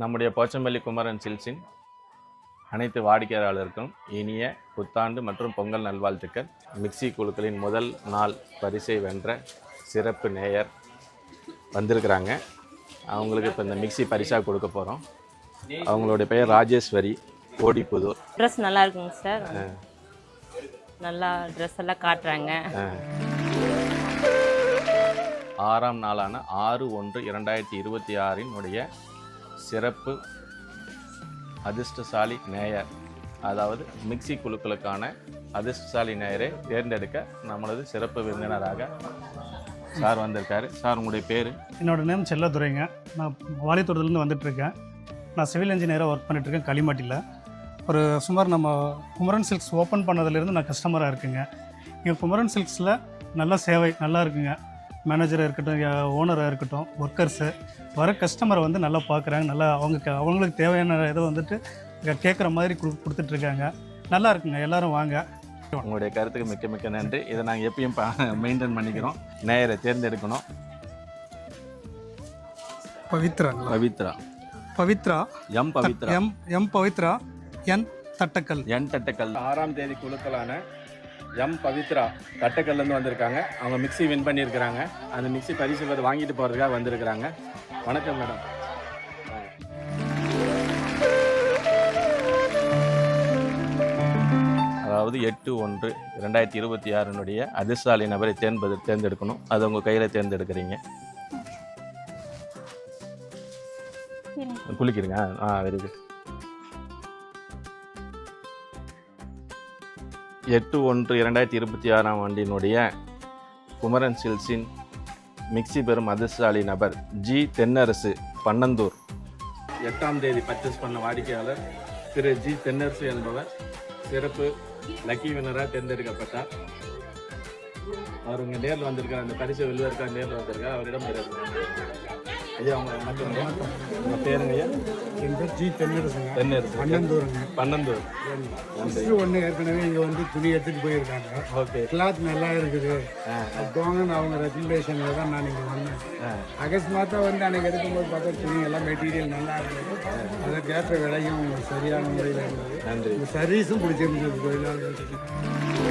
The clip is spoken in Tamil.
நம்முடைய போச்சம்பள்ளி குமரன் சில்ஸின் அனைத்து வாடிக்கையாளருக்கும் இனிய புத்தாண்டு மற்றும் பொங்கல் நல்வாழ்த்துக்கள். மிக்ஸி குழுக்களின் முதல் நாள் பரிசை வென்ற சிறப்பு நேயர் வந்திருக்கிறாங்க. அவங்களுக்கு இப்போ இந்த மிக்ஸி பரிசாக கொடுக்க போகிறோம் அவங்களுடைய பெயர் ராஜேஸ்வரி ஓடிப்புதூர் ட்ரெஸ் நல்லா இருக்குங்க சார். நல்லா ட்ரெஸ் எல்லாம் காட்டுறாங்க. ஆறாம் நாளான ஆறு ஒன்று இரண்டாயிரத்தி இருபத்தி ஆறினுடைய சிறப்பு அதிர்ஷ்டசாலி நேயர். அதாவது மிக்சி குழுக்களுக்கான அதிர்ஷ்டசாலி நேயரை தேர்ந்தெடுக்க நம்மளது சிறப்பு விருந்தினராக சார் வந்திருக்காரு. சார் உங்களுடைய பேர்? என்னோட நேம் செல்லதுரைங்க. நான் வாலித்தோட்டத்துலேருந்து வந்துட்டுருக்கேன். நான் சிவில் இன்ஜினியராக ஒர்க் பண்ணிட்டுருக்கேன் களிமட்டியில் ஒரு சுமார் நம்ம குமரன் சில்க்ஸ் ஓப்பன் பண்ணதுலேருந்து நான் கஸ்டமராக இருக்குங்க. இங்கே குமரன் சில்க்ஸில் நல்ல சேவை நல்லா இருக்குங்க. மேனேஜராக இருக்கட்டும் ஓனராக இருக்கட்டும் ஒர்க்கர்ஸு வர கஸ்டமரை வந்து நல்லா பார்க்குறாங்க நல்லா அவங்க க- அவங்களுக்கு தேவையான இதை வந்துட்டு கேட்குற மாதிரி கொடு கொடுத்துட்ருக்காங்க. நல்லா இருக்குங்க எல்லாரும் வாங்க. உங்களுடைய கருத்துக்கு மிக்க மிக்க நன்றி. இதை நாங்கள் எப்பயும் மெயின்டைன் பண்ணிக்கிறோம். நேயரை தேர்ந்தெடுக்கணும். பவித்ராங்களா Pavithra. Pavithra. M Pavithra. M M Pavithra. N Thattakkal. N Thattakkal. ஆறாம் தேதி குழுக்களான எம் பவித்ரா தட்டக்கல்லேருந்து வந்திருக்காங்க. அவங்க மிக்ஸி வின் பண்ணியிருக்கிறாங்க. அந்த மிக்ஸி பரிசு பரிசு வாங்கிட்டு போகிறதுக்காக வந்திருக்கிறாங்க. வணக்கம் மேடம். அதாவது எட்டு ஒன்று ரெண்டாயிரத்தி இருபத்தி ஆறினுடைய அதிர்ஷ்டாலி நபரை தேர்ந்தெடு தேர்ந்தெடுக்கணும். அது உங்கள் கையில் தேர்ந்தெடுக்கிறீங்க. குளிக்கிறீங்க ஆ வெரி குட் எட்டு ஒன்று இரண்டாயிரத்தி இருபத்தி ஆறாம் ஆண்டினுடைய குமரன் சில்ஸின் மிக்ஸி பெறும் அதிர்ஷ்டசாலி நபர் ஜி தென்னரசு பன்னந்தூர். எட்டாம் தேதி பர்ச்சேஸ் பண்ண வாடிக்கையாளர் திரு ஜி தென்னரசு என்பவர் சிறப்பு லக்கி வினராக தேர்ந்தெடுக்கப்பட்டார். அவர் உங்கள் நேரில் வந்திருக்கார். அந்த பரிசு வெல்வதற்காக நேரில் வந்திருக்கார். அவரிடம் ஐயா உங்க வணக்கம் உங்கள் பேருங்க ஐயா? என் பேர் ஜி தென்னரசுங்க. தென்னரசு பன்னெண்டூருங்க பன்னந்தூர். ஃபஸ்ட்டு ஒன்று ஏற்கனவே இங்கே வந்து துணி எடுத்துகிட்டு போயிருக்காங்க. ஓகே. கிளாத் நல்லா இருக்குது. போங்கன்னு அவங்க ரெக்கமெண்டேஷனில் தான் நான் இங்கே வந்தேன். அகஸ்மாத்தாக வந்து அன்னைக்கு எடுக்கும்போது பார்த்தா துணி எல்லாம் மெட்டீரியல் நல்லா இருந்தது. அதற்கேற்ற விலையும் சரியான முறையில் இருந்தது. நன்றி. சர்வீஸும் பிடிச்சிருந்தது தொழிலாளர்களுக்கு